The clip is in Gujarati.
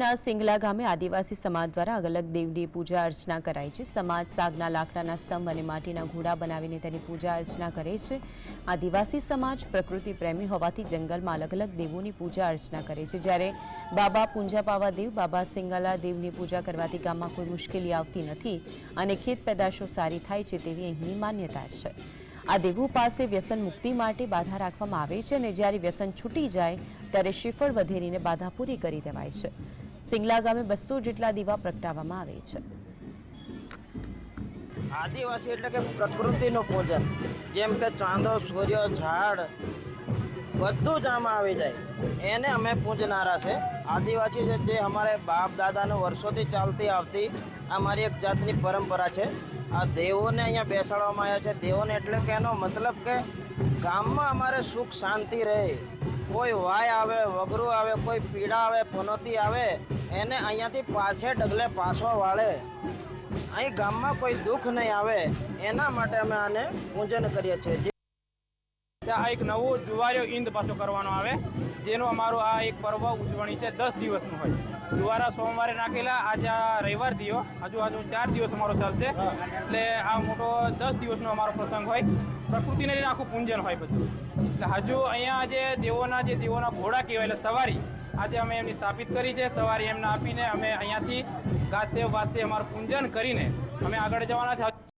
દેવના સિંગલા ગામે આદિવાસી સમાજ દ્વારા અલગ દેવની પૂજા અર્ચના કરાય છે. સમાજ સાગના લાકડાના સ્તંભ અને માટીના ઘોડા બનાવીને તેની પૂજા અર્ચના કરે છે. આદિવાસી સમાજ પ્રકૃતિ પ્રેમી હોવાથી જંગલમાં અલગ અલગ દેવોની પૂજા અર્ચના કરે છે. જ્યારે બાબા પૂંજાપાવા દેવ, બાબા સિંગલા દેવની પૂજા કરવાથી ગામમાં કોઈ મુશ્કેલી આવતી નથી અને ખેત પેદાશો સારી થાય છે તેવી અહીંની માન્યતા છે. આ દેવો પાસે વ્યસન મુક્તિ માટે બાધા રાખવામાં આવે છે અને જ્યારે વ્યસન છૂટી જાય, ત્યારે શ્રીફળ વધેરીને બાધા પૂરી કરી દેવાય છે. સિંગલા ગામે બસો જેટલા દીવા પ્રગટાવવામાં આવે છે. આદિવાસી એટલે કે પ્રકૃતિનું પૂજન, જેમ કે ચાંદો, સૂર્ય, ઝાડ, બધું જ આમાં આવી જાય. એને અમે પૂજનારા છે. આદિવાસી છે જે અમારે બાપ દાદાનું વર્ષોથી ચાલતી આવતી અમારી એક જાતની પરંપરા છે. આ દેવોને અહીંયા બેસાડવામાં આવ્યા છે. દેવોને એટલે કે એનો મતલબ કે ગામમાં અમારે સુખ શાંતિ રહે. કોઈ વાય આવે, વગરું આવે, કોઈ પીડા આવે, પનોતી આવે, એને અહીંયાથી પાછે ડગલે પાછો વાળે. અહીં ગામમાં કોઈ દુઃખ નહીં આવે. એના માટે અમે આને પૂજન કરીએ છીએ. આ એક નવો જુવાર્યો ઈંદ પાછો કરવાનો આવે, જેનો અમારો આ એક પર્વ ઉજવણી છે દસ દિવસનું હોય. જુવારા સોમવારે નાખેલા આજે આ રવિવાર થયો. હજુ હજુ ચાર દિવસ અમારો ચાલશે. એટલે આ મોટો દસ દિવસનો અમારો પ્રસંગ હોય. પ્રકૃતિને લઈને આખું પૂંજન હોય બધું. એટલે હજુ અહીંયા જે દેવોના જે દેવોના ઘોડા કહેવાય એટલે સવારી, આજે અમે એમની સ્થાપિત કરી છે. સવારી એમને આપીને અમે અહીંયાથી ગાતે વાતે અમારું પૂંજન કરીને અમે આગળ જવાના છે.